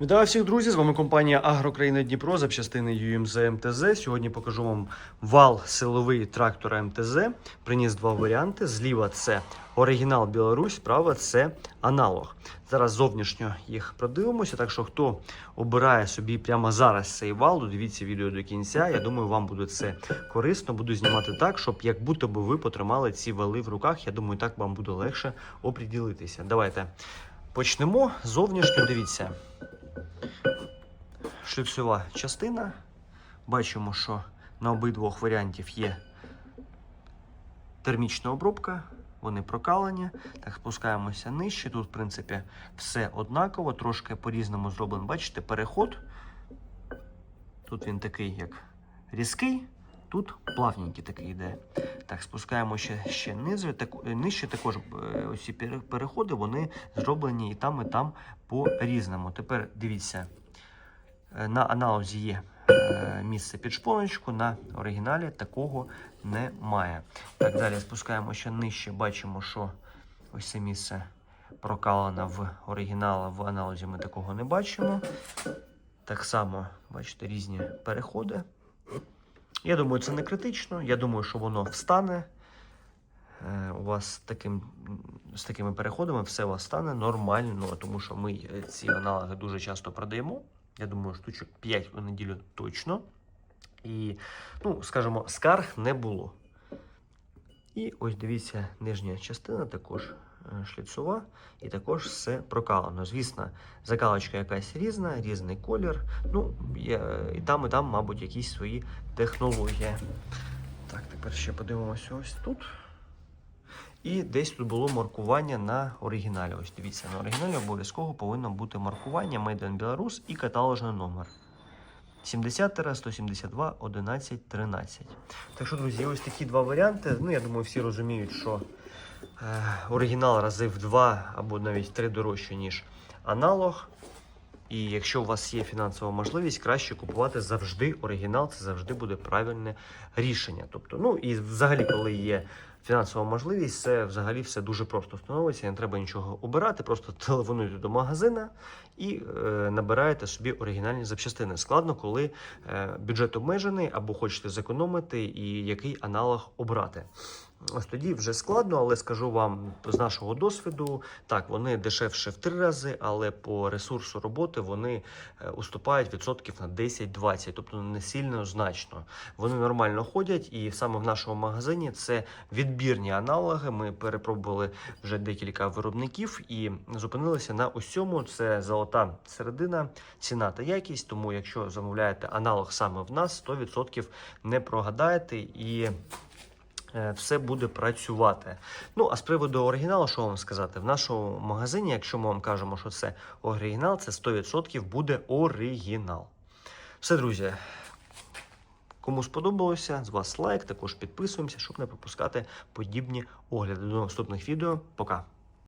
Вітаю всіх друзі! З вами компанія Агрокраїна Дніпро запчастини UMZ МТЗ. Сьогодні покажу вам вал силовий трактора МТЗ. Приніс два варіанти. Зліва це оригінал Білорусь, справа це аналог. Зараз зовнішньо їх продивимося. Так що, хто обирає собі прямо зараз цей вал, дивіться відео до кінця. Я думаю, вам буде це корисно. Буду знімати так, щоб як будто би ви потримали ці вали в руках. Я думаю, так вам буде легше оприділитися. Давайте почнемо. Зовнішньо дивіться шлюпсова частина. Бачимо, що на обидвох варіантів є термічна обробка, вони прокалені. Так, спускаємося нижче. Тут, в принципі, все однаково, трошки по-різному зроблено. Бачите, переход. Тут він такий, як різкий, тут плавненький такий йде. Так, спускаємося ще низу. Так, нижче також е, ці переходи, вони зроблені і там, і там по-різному. Тепер дивіться. Е, На аналозі є е, місце під шпоночку, на оригіналі такого немає. Так, далі спускаємося нижче, бачимо, що ось це місце прокалане в оригіналі, в аналозі ми такого не бачимо. Так само, бачите, різні переходи. Я думаю, це не критично. Я думаю, що воно встане. Е, У вас таким, з такими переходами все у вас стане нормально, тому що ми ці аналоги дуже часто продаємо. Я думаю, штучок 5 у неділю точно. І, ну, скажімо, скарг не було. І ось дивіться, нижня частина також е, шліцова, і також все прокалано. Звісно, закалочка якась різна, різний колір. Ну, і там, і там, мабуть, якісь свої технології. Так, тепер ще подивимося ось тут. І десь тут було маркування на оригіналі. Ось дивіться, на оригіналі обов'язково повинно бути маркування Made in Belarus і каталожний номер. 70 172 11 13. Так що, друзі, ось такі два варіанти. Ну, я думаю, всі розуміють, що е, оригінал рази в два або навіть три дорожче, ніж аналог. І якщо у вас є фінансова можливість, краще купувати завжди оригінал, це завжди буде правильне рішення. Тобто, ну і взагалі, коли є фінансова можливість, це взагалі все дуже просто становиться. Не треба нічого обирати, просто телефонуйте до магазина і е, набираєте собі оригінальні запчастини. Складно, коли е, бюджет обмежений або хочете зекономити, і який аналог обрати. Ось тоді вже складно, але скажу вам з нашого досвіду, так, вони дешевше в три рази, але по ресурсу роботи вони е, уступають відсотків на 10-20, тобто не сильно значно. Вони нормально ходять, і саме в нашому магазині це відбірні аналоги. Ми перепробували вже декілька виробників і зупинилися на ось цьому. Це золота середина, ціна та якість. Тому, якщо замовляєте аналог саме в нас, 100% не прогадаєте і. Е, Все буде працювати. Ну, а з приводу оригіналу, що вам сказати? В нашому магазині, якщо ми вам кажемо, що це оригінал, це 100% буде оригінал. Все, друзі. Кому сподобалося, з вас лайк, також підписуємося, щоб не пропускати подібні огляди. До наступних відео. Пока.